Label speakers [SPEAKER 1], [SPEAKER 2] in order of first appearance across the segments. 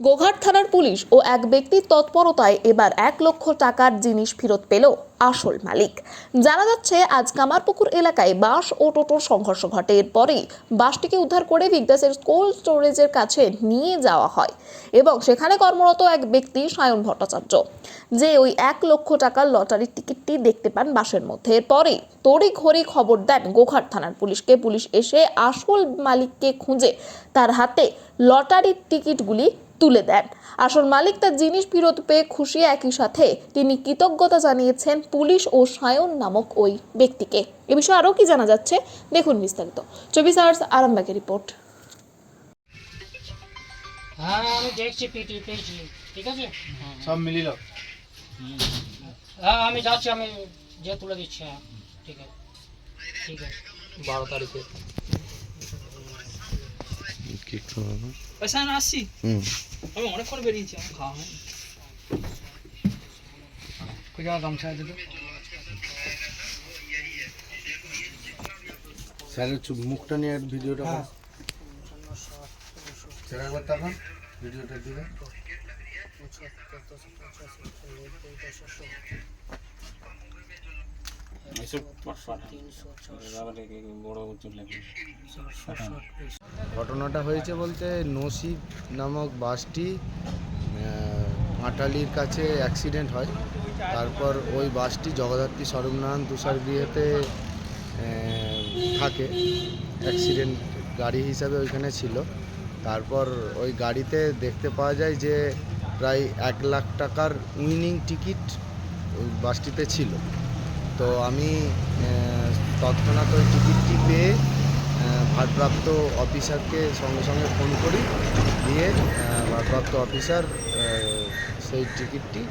[SPEAKER 1] গোঘাট থানার পুলিশ ও এক ব্যক্তির তৎপরতায় এবার এক লক্ষ টাকার জিনিস ফেরত পেল। আসল মালিক। জানা যাচ্ছে, আজ কামারপুকুর এলাকায় বাস ও টোটোর সংঘর্ষ ঘটে। এরপরেই বাসটিকে উদ্ধার করে বিগদাসের কোল্ড স্টোরেজের কাছে নিয়ে যাওয়া হয় এবং সেখানে কর্মরত এক ব্যক্তি, সায়ন ভট্টাচার্য, যে ওই এক লক্ষ টাকার লটারির টিকিটটি দেখতে পান বাসের মধ্যে। এরপরেই তড়ি ঘড়ি খবর দেন গোঘাট থানার পুলিশকে। পুলিশ এসে আসল মালিককে খুঁজে তার হাতে লটারির টিকিটগুলি তুলে দেন। আসল মালিক তার জিনিস ফেরত পেয়ে খুশি, একই সাথে তিনি কৃতজ্ঞতা জানিয়েছেন পুলিশ ও সায়ন নামক ওই ব্যক্তিকে। এ বিষয়ে আরও কি জানা যাচ্ছে? দেখুন বিস্তারিত। চব্বিশ আওয়ার্স আরামবাগের রিপোর্ট।
[SPEAKER 2] হ্যাঁ আমি দেখছি পিটি পেয়েছি। ঠিক আছে?
[SPEAKER 3] সব মিলিল
[SPEAKER 2] হ্যাঁ আমি যাচ্ছি আমি যে তুলে দিচ্ছি হ্যাঁ। ঠিক আছে। ঠিক আছে।
[SPEAKER 3] বারো তারিখে।
[SPEAKER 4] পয়সা না। আসছি? আমি অনেকক্ষণ বেরিয়েছি আমার খাওয়া হয়
[SPEAKER 3] কোথাও গামছা আছে তো স্যারের মুখটা নিয়ে ভিডিওটা স্যার একবার তাকান ভিডিওটা দিবে ঘটনাটা হয়েছে বলতে নসিব নামক বাসটি আটালির কাছে অ্যাক্সিডেন্ট হয়। তারপর ওই বাসটি জগদ্ধাত্রী স্বরূপনারায়ণ তুষার গৃহেতে থাকে। অ্যাক্সিডেন্ট গাড়ি হিসাবে ওইখানে ছিল। তারপর ওই গাড়িতে দেখতে পাওয়া যায় যে প্রায় এক লাখ টাকার উইনিং টিকিট ওই বাসটিতে ছিল। তো আমি তৎক্ষণাৎ ওই টিকিটটি পেয়ে ভারপ্রাপ্ত অফিসারকে সঙ্গে সঙ্গে ফোন করি। দিয়ে ভারপ্রাপ্ত অফিসার সেই টিকিটটি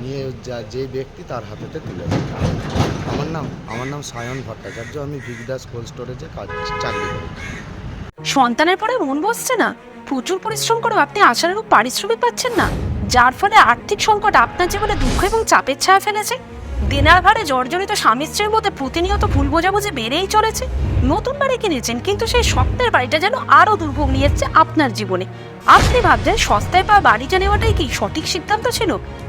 [SPEAKER 3] নিয়ে যা, যে ব্যক্তি তার হাতেতে তুলে দেয়। আমার নাম আমার নাম সায়ন ভট্টাচার্য, আমি বিগদাস কোল্ড স্টোরেজে কাজ, চাকরি করি।
[SPEAKER 5] সন্তানের পরে মন বসছে না। প্রচুর পরিশ্রম করেও আপনি আশার আশানুরূপ পারিশ্রমিক পাচ্ছেন না। যার ফলে আর্থিক সংকট আপনার জীবনে দুঃখ এবং চাপের ছায়া ফেলেছে। দিনার ভারে জর্জরিত স্বামী স্ত্রীর মধ্যে প্রতিনিয়ত ভুল বোঝাবুঝি বেড়েই চলেছে। নতুন বাড়ি কিনেছেন, কিন্তু সেই স্বপ্নের বাড়িটা যেন আরও দুর্ভোগ নিয়ে আপনার জীবনে। আপনি ভাবছেন সস্তায় পাওয়া বাড়িটা নেওয়াটাই কি সঠিক সিদ্ধান্ত ছিল?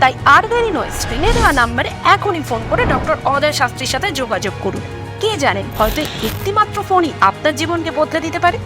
[SPEAKER 5] তাই আর দেরি নয় স্ক্রিনে দেওয়া নাম্বারে এখনই ফোন করে ডক্টর অদয় শাস্ত্রীর সাথে যোগাযোগ করুন। কে জানেন, হয়তো একটিমাত্র ফোনই আপনার জীবনকে বদলে দিতে পারে।